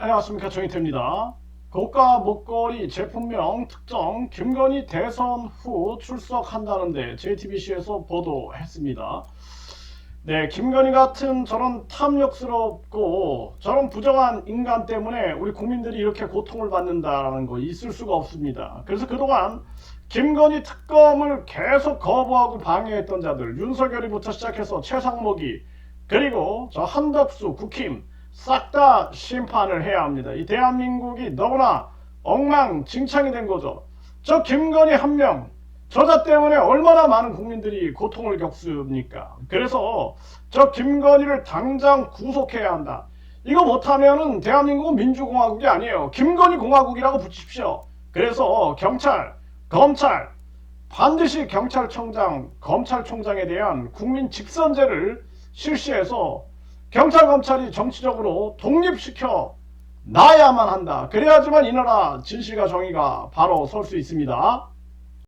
안녕하십니까 정희태입니다. 고가 목걸이 제품명 특정 김건희 대선 후 출석한다는데 JTBC에서 보도했습니다. 네, 김건희 같은 저런 탐욕스럽고 저런 부정한 인간 때문에 우리 국민들이 이렇게 고통을 받는다라는 거 있을 수가 없습니다. 그래서 그동안 김건희 특검을 계속 거부하고 방해했던 자들 윤석열이부터 시작해서 최상목이 그리고 저 한덕수 국힘 싹 다 심판을 해야 합니다. 이 대한민국이 너무나 엉망진창이 된 거죠. 저 김건희 한 명, 저자 때문에 얼마나 많은 국민들이 고통을 겪습니까? 그래서 저 김건희를 당장 구속해야 한다. 이거 못하면은 대한민국은 민주공화국이 아니에요. 김건희 공화국이라고 붙이십시오. 그래서 경찰, 검찰, 반드시 경찰청장, 검찰총장에 대한 국민 직선제를 실시해서 경찰 검찰이 정치적으로 독립시켜 놔야만 한다. 그래야지만 이 나라 진실과 정의가 바로 설 수 있습니다.